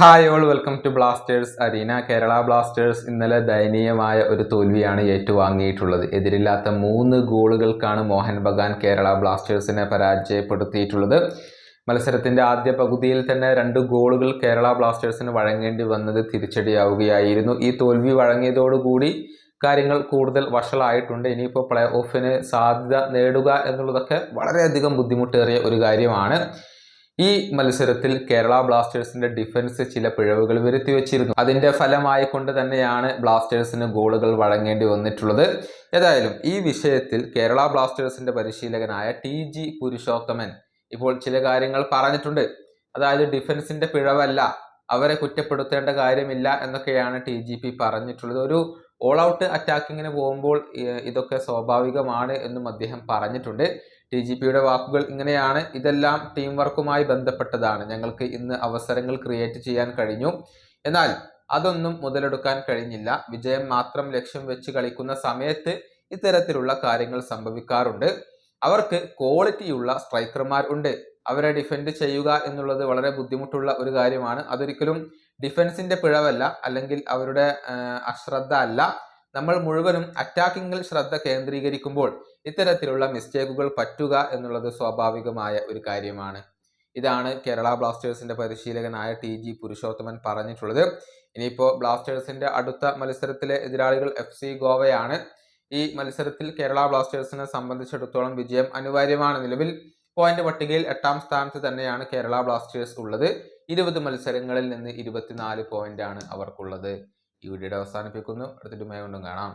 Hi all welcome to Blasters arena Kerala Blasters ഇന്നലെ ദയനീയമായ ഒരു തോൽവിയാണ് ഏറ്റുവാങ്ങിയിട്ടുള്ളത്. എതിരില്ലാത്ത മൂന്ന് ഗോളുകൾക്കാണ് മോഹൻ ബഗാൻ കേരള ബ്ലാസ്റ്റേഴ്സിനെ പരാജയപ്പെടുത്തിയിട്ടുള്ളത്. മത്സരത്തിന്റെ ആദ്യ പകുതിയിൽ തന്നെ രണ്ട് ഗോളുകൾ കേരള ബ്ലാസ്റ്റേഴ്സിന് വഴങ്ങേണ്ടി വന്നത് തിരിച്ചടിയാവുകയായിരുന്നു. ഈ തോൽവി വഴങ്ങിയതോടുകൂടി കാര്യങ്ങൾ കൂടുതൽ വഷളായിട്ടുണ്ട്. ഇനിയിപ്പോൾ പ്ലേ ഓഫിന് സാധ്യത നേടുക എന്നുള്ളതൊക്കെ വളരെയധികം ബുദ്ധിമുട്ടേറിയ ഒരു കാര്യമാണ്. ഈ മത്സരത്തിൽ കേരള ബ്ലാസ്റ്റേഴ്സിന്റെ ഡിഫൻസ് ചില പിഴവുകൾ വരുത്തി വെച്ചിരുന്നു അതിന്റെ ഫലമായി കൊണ്ട് തന്നെയാണ് ബ്ലാസ്റ്റേഴ്സിന് ഗോളുകൾ വഴങ്ങേണ്ടി വന്നിട്ടുള്ളത്. ഏതായാലും ഈ വിഷയത്തിൽ കേരള ബ്ലാസ്റ്റേഴ്സിന്റെ പരിശീലകനായ ടി ജി പുരുഷോത്തമൻ ഇപ്പോൾ ചില കാര്യങ്ങൾ പറഞ്ഞിട്ടുണ്ട്. അതായത് ഡിഫൻസിന്റെ പിഴവല്ല അവരെ കുറ്റപ്പെടുത്തേണ്ട കാര്യമില്ല എന്നൊക്കെയാണ് ടി ജി പി പറഞ്ഞിട്ടുള്ളത്. ഒരു ഓൾ ഔട്ട് അറ്റാക്കിങ്ങിന് പോകുമ്പോൾ ഇതൊക്കെ സ്വാഭാവികമാണ് എന്നും അദ്ദേഹം പറഞ്ഞിട്ടുണ്ട്. ടി ജി പിയുടെ വാക്കുകൾ ഇങ്ങനെയാണ്. ഇതെല്ലാം ടീം വർക്കുമായി ബന്ധപ്പെട്ടതാണ്. ഞങ്ങൾക്ക് ഇന്ന് അവസരങ്ങൾ ക്രിയേറ്റ് ചെയ്യാൻ കഴിഞ്ഞു. എന്നാൽ അതൊന്നും മുതലെടുക്കാൻ കഴിഞ്ഞില്ല. വിജയം മാത്രം ലക്ഷ്യം വെച്ച് കളിക്കുന്ന സമയത്ത് ഇത്തരത്തിലുള്ള കാര്യങ്ങൾ സംഭവിക്കാറുണ്ട്. അവർക്ക് ക്വാളിറ്റിയുള്ള സ്ട്രൈക്കർമാർ ഉണ്ട്. അവരെ ഡിഫെൻഡ് ചെയ്യുക എന്നുള്ളത് വളരെ ബുദ്ധിമുട്ടുള്ള ഒരു കാര്യമാണ്. അതൊരിക്കലും ഡിഫൻസിന്റെ പിഴവല്ല അല്ലെങ്കിൽ അവരുടെ അശ്രദ്ധ അല്ല. നമ്മൾ മുഴുവനും അറ്റാക്കിങ്ങിൽ ശ്രദ്ധ കേന്ദ്രീകരിക്കുമ്പോൾ ഇത്തരത്തിലുള്ള മിസ്റ്റേക്കുകൾ പറ്റുക എന്നുള്ളത് സ്വാഭാവികമായ ഒരു കാര്യമാണ്. ഇതാണ് കേരള ബ്ലാസ്റ്റേഴ്സിന്റെ പരിശീലകനായ ടി ജി പുരുഷോത്തമൻ പറഞ്ഞിട്ടുള്ളത്. ഇനിയിപ്പോൾ ബ്ലാസ്റ്റേഴ്സിന്റെ അടുത്ത മത്സരത്തിലെ എതിരാളികൾ എഫ് സി ഗോവയാണ്. ഈ മത്സരത്തിൽ കേരള ബ്ലാസ്റ്റേഴ്സിനെ സംബന്ധിച്ചിടത്തോളം വിജയം അനിവാര്യമാണ് നിലവിൽ. പോയിന്റ് പട്ടികയിൽ എട്ടാം സ്ഥാനത്ത് തന്നെയാണ് കേരള ബ്ലാസ്റ്റേഴ്സ് ഉള്ളത്. ഇരുപത് മത്സരങ്ങളിൽ നിന്ന് ഇരുപത്തിനാല് പോയിന്റ് ആണ് അവർക്കുള്ളത്. ഈ വീഡിയോയുടെ അവസാനിപ്പിക്കുന്നു. അടുത്തിട്ട് മേ കൊണ്ടും കാണാം.